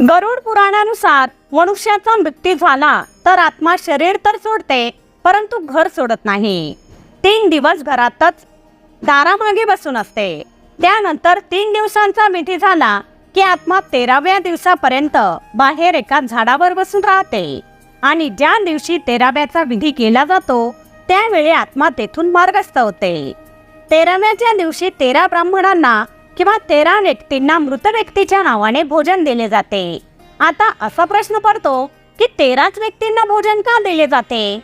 गरुड पुराणानुसार मनुष्याचा मृत्यू झाला तर आत्मा शरीर तर सोडते परंतु घर सोडत नाही. तीन दिवस घरातच दारामागे बसून असते. त्यानंतर तीन दिवसांचा विधी झाला की आत्मा तेराव्या दिवसापर्यंत बाहेर एका झाडावर बसून राहते आणि ज्या दिवशी तेराव्याचा विधी केला जातो त्यावेळी आत्मा तेथून मार्गस्थ होते. तेराव्याच्या दिवशी तेरा ब्राह्मणांना किंवा तेरा व्यक्तींना मृत व्यक्तीच्या नावाने भोजन दिले जाते. आता असा प्रश्न पडतो की तेराच व्यक्तींना भोजन का दिले जाते?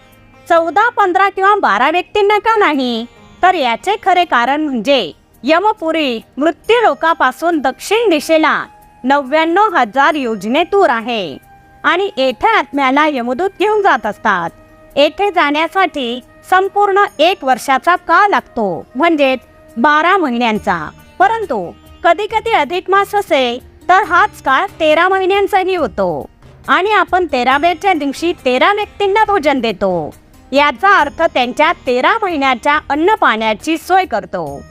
चौदा पंधरा किंवा बारा व्यक्तींना का नाही? तर याचे खरे कारण म्हणजे यमपुरी मृत्यू लोकापासून दक्षिण दिशेला नव्याण्णव हजार योजने दूर आहे आणि येथे आत्म्याला यमदूत घेऊन जात असतात. येथे जाण्यासाठी संपूर्ण एक वर्षाचा काळ लागतो म्हणजेच बारा महिन्यांचा. परंतु कधी कधी अधिक मास असेल तर हाच काळ तेरा महिन्यांचाही होतो. आणि आपण तेराव्याच्या दिवशी तेरा व्यक्तींना भोजन देतो. याचा अर्थ त्यांच्या तेरा महिन्याच्या अन्न पाण्याची सोय करतो.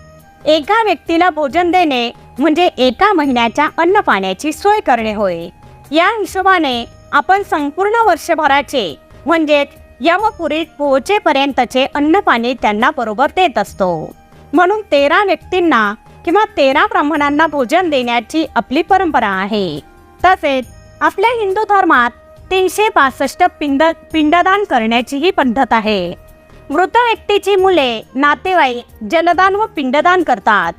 एका व्यक्तीला भोजन देणे म्हणजे एका महिन्याच्या अन्न पाण्याची सोय करणे होय. या हिशोबाने आपण संपूर्ण वर्षभराचे म्हणजेच यमपुरीत पोहोचेपर्यंतचे अन्न पाणी त्यांना बरोबर देत असतो. म्हणून तेरा व्यक्तींना किंवा तेरा ब्राह्मणांना भोजन देण्याची आपली परंपरा आहे. तसेच आपल्या हिंदू धर्मात तीनशे पासष्ट पिंड पिंडदान करण्याची ही पद्धत आहे. मृत व्यक्तीची मुले नातेवाईक जलदान व पिंडदान करतात.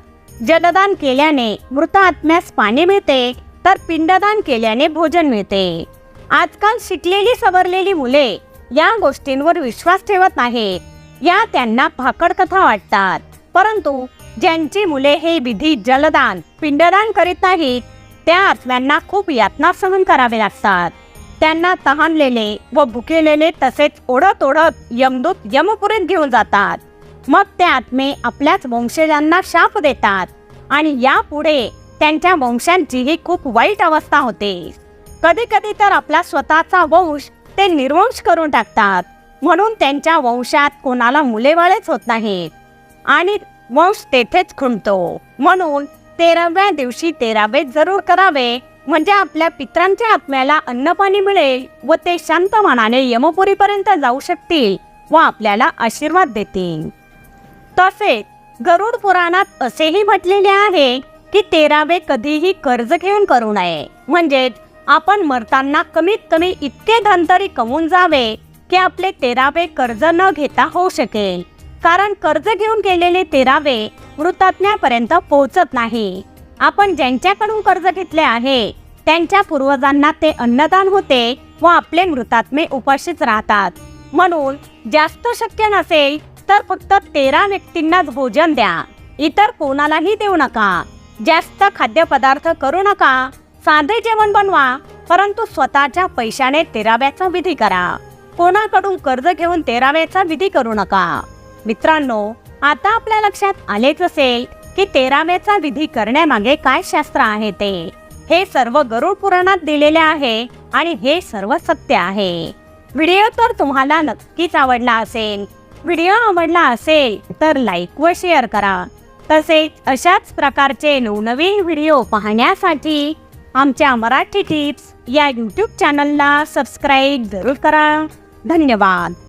जलदान केल्याने मृत आत्म्यास पाणी मिळते तर पिंडदान केल्याने भोजन मिळते. आजकाल शिकलेली सवरलेली मुले या गोष्टींवर विश्वास ठेवत नाहीत. या त्यांना भाकड कथा वाटतात. परंतु ज्यांची मुले हे विधी जलदान पिंडदान करीत नाहीत त्या आत्म्यांना खूप यातना सहन करावे लागतात. त्यांना तहानलेले व भुकेलेले तसेच ओढत ओढत यमदूत यमपुरीत घेऊन जातात. मग ते आत्मे आपल्याच वंशजांना शाप देतात आणि यापुढे त्यांच्या वंशांचीही खूप वाईट अवस्था होते. कधी कधी तर आपला स्वतःचा वंश ते निर्वंश करून टाकतात. म्हणून त्यांच्या वंशात कोणाला मुलेबाळेच होत नाहीत. आणि वंश तेथेच खुंटतो. म्हणून तेराव्या दिवशी तेरावे जरूर करावे. म्हणजे आपल्या पित्रांच्या आत्म्याला अन्नपाणी मिळेल व ते शांत मनाने यमपुरीपर्यंत जाऊ शकतील व आपल्याला आशीर्वाद देतील. तसेच गरुड पुराणात असेही म्हटलेले आहे की तेरावे कधीही कर्ज घेऊन करू नये. म्हणजेच आपण मरताना कमीत कमी इतके धन तरी कमवून जावे की आपले तेरावे कर्ज न घेता होऊ शकेल. कारण कर्ज घेऊन केलेले तेरावे मृतात्म्यापर्यंत पोहोचत नाही. आपण ज्यांच्याकडून कर्ज घेतले आहे त्यांच्या पूर्वजांना ते अन्नदान होते व आपले मृतात्मे उपाशीच राहतात. म्हणून जास्त शक्य नसेल तर फक्त तेरा व्यक्तींनाच भोजन द्या. इतर कोणालाही देऊ नका. जास्त खाद्यपदार्थ करू नका. साधे जेवण बनवा परंतु स्वतःच्या पैशाने तेराव्याचा विधी करा. कोणाकडून कर्ज घेऊन तेराव्याचा विधी करू नका. मित्रांनो आता आपल्या लक्षात आलेच असेल की तेराव्याचा विधी करण्यामागे काय शास्त्र आहे ते. हे सर्व गरुड पुराणात दिलेले आहे आणि हे सर्व सत्य आहे. व्हिडिओ तर तुम्हाला नक्कीच आवडला असेल. व्हिडिओ आवडला असेल तर लाईक व शेअर करा. तसेच अशाच प्रकारचे नवनवीन व्हिडिओ पाहण्यासाठी आमच्या मराठी टिप्स या यूट्यूब चॅनलला सबस्क्राईब जरूर करा. धन्यवाद.